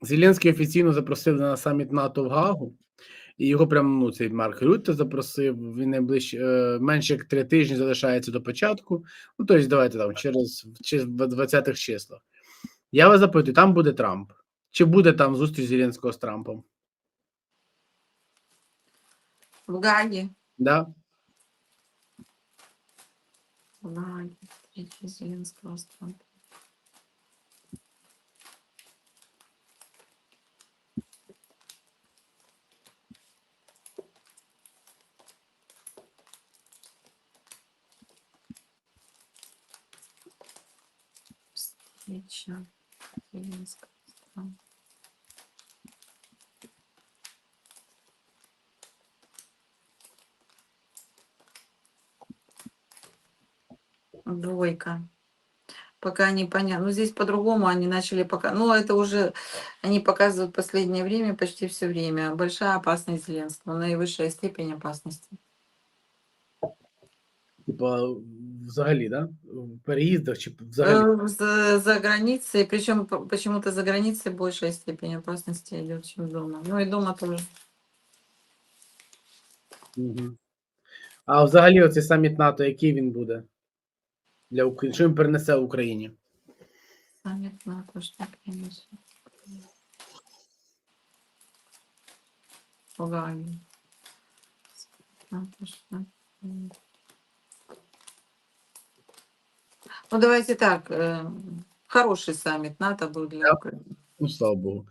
Зеленський офіційно запросили на саміт НАТО в Гаагу, і його прям ну, цей Марк Рютте запросив. Він найближче е, менше як три тижні залишається до початку. Ну, тобто, давайте там через, в 20-х числах. Я вас запитую, там буде Трамп. Чи буде там зустріч Зеленського з Трампом? В Гаге. Да? В Гаге. Встреча Зеленского с Трампом. Встреча Зеленского с Трампом. Двойка. Пока непонятно. Ну, здесь по-другому они начали пока. Ну, это уже они показывают последнее время, почти все время. Большая опасность Зеленского, наивысшая степень опасности. Типа, взагалі, да? В переїздах чи взагалі? Э, За, за границей, причем почему-то за границей большая степень опасности идет, чем дома. Ну и дома тоже. Угу. А взагалі, оцей саміт НАТО, який він буде? Для України? Що він перенесе Україні? Саммит НАТО, что принесет. В Гаге. НАТО, что Ну, давайте так. э, Хороший саммит НАТО был для Да. Украины. Ну, слава Богу.